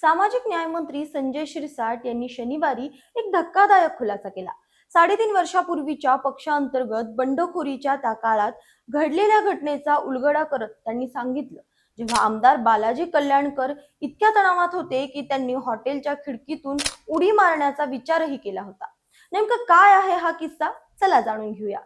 सामाजिक न्याय मंत्री संजय शिरसाट यांनी शनिवारी एक धक्कादायक खुलासा केला. साडेतीन वर्षापूर्वीच्या पक्षांतर्गत बंडखोरीच्या त्या काळात घडलेल्या घटनेचा उलगडा करत त्यांनी सांगितलं. जेव्हा आमदार बालाजी कल्याणकर इतक्या तणावात होते की त्यांनी हॉटेलच्या खिडकीतून उडी मारण्याचा विचारही केला होता. नेमकं काय आहे हा किस्सा? चला जाणून घेऊया.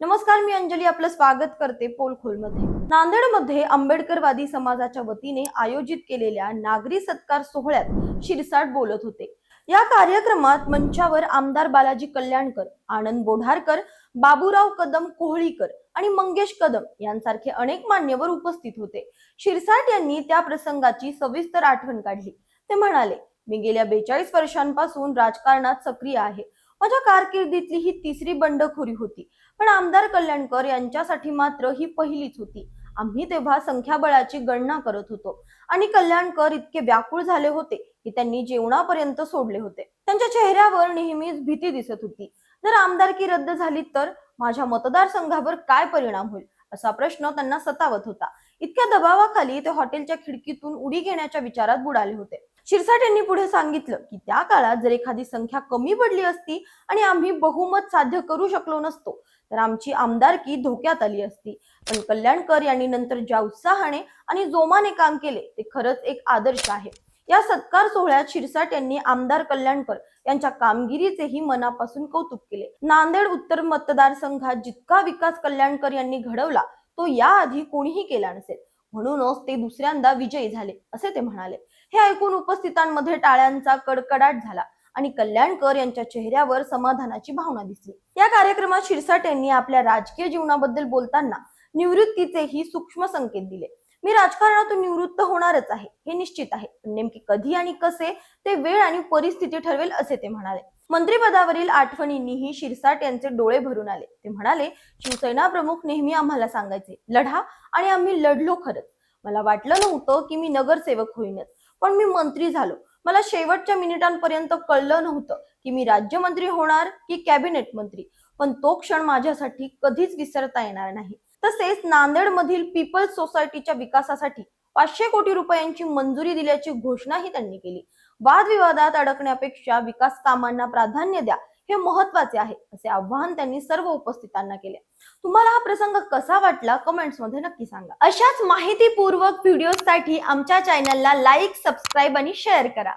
नमस्कार मी अंजली. आपलं स्वागत करते पोलखोलमध्ये. नांदेडमध्ये आंबेडकरवादी समाजाच्या वतीने आयोजित केलेल्या नागरी सत्कार सोहळ्यात शिरसाट बोलत होते. या कार्यक्रमात मंचावर आमदार बालाजी कल्याणकर आनंद बोढारकर बाबूराव कदम कोहळीकर आणि मंगेश कदम यांसारखे अनेक मान्यवर उपस्थित होते. शिरसाट यांनी त्या प्रसंगाची सविस्तर आठवण काढली. ते म्हणाले मी गेल्या बेचाळीस वर्षांपासून राजकारणात सक्रिय आहे. माझ्या कारकिर्दीतली ही तिसरी बंडखोरी होती. पण आमदार कल्याणकर यांच्यासाठी मात्र ही पहिलीच होती. आम्ही तेव्हा संख्याबळाची गणना करत होतो. आणि कल्याणकर इतके व्याकुळ झाले होते की त्यांनी जेवणापर्यंत सोडले होते. त्यांच्या चेहऱ्यावर नेहमीच भीती दिसत होती. जर आमदारकी रद्द झाली तर माझ्या मतदारसंघावर काय परिणाम होईल? असा प्रश्न त्यांना सतावत होता. इतक्या दबावाखाली ते हॉटेलच्या खिडकीतून उडी घेण्याच्या विचारात बुडाले होते. शिरसाट यांनी पुढे सांगितलं की त्या काळात जर एखादी संख्या कमी पडली असती आणि आम्ही बहुमत साध्य करू शकलो नसतो तर आमची आमदारकी धोक्यात आली असती. पण कल्याणकर यांनी नंतर ज्या उत्साहाने आणि जोमाने काम केले ते खरंच एक आदर्श आहे. या सत्कार सोहळ्यात शिरसाट यांनी आमदार कल्याणकर यांच्या कामगिरीचेही मनापासून कौतुक केले. नांदेड उत्तर मतदारसंघात जितका विकास कल्याणकर यांनी घडवला तो याआधी कोणीही केला नसेल. म्हणूनच ते दुसऱ्यांदा विजयी झाले असे ते म्हणाले. हे ऐकून उपस्थितांमध्ये टाळ्यांचा कडकडाट झाला आणि कल्याणकर यांच्या चेहऱ्यावर समाधानाची भावना दिसली. या कार्यक्रमात शिरसाट यांनी आपल्या राजकीय जीवनाबद्दल बोलताना निवृत्तीचेही सूक्ष्म संकेत दिले. मी राजकारणातून निवृत्त होणारच आहे हे निश्चित आहे. पण नेमके कधी आणि कसे ते वेळ आणि परिस्थिती ठरवेल असे ते म्हणाले. मंत्रिपदावरील आठवणींनीही शिरसाट यांचे डोळे भरून आले. ते म्हणाले शिवसेना प्रमुख नेहमी आम्हाला सांगायचे लढा आणि आम्ही लढलो खरंच. मला वाटलं नव्हतं की मी नगरसेवक होईनच पण मी मंत्री झालो. मला शेवटच्या मिनिटांपर्यंत कळलं नव्हतं की मी राज्यमंत्री होणार की कॅबिनेट मंत्री. पण तो क्षण माझ्यासाठी कधीच विसरता येणार नाही. तसेच नांदेड मधील पीपल्स सोसायटीच्या विकासासाठी पाचशे कोटी रुपयांची मंजुरी दिल्याची घोषणाही त्यांनी केली. वादविवादात अडकण्यापेक्षा विकास कामांना प्राधान्य द्या हे महत्त्वाचे आहे असे आव्हान त्यांनी सर्व उपस्थितांना केले. तुम्हाला हा प्रसंग कसा वाटला कमेंट्समध्ये नक्की सांगा. अशाच माहितीपूर्वक व्हिडिओसाठी आमच्या चॅनलला लाईक सबस्क्राईब आणि शेअर करा.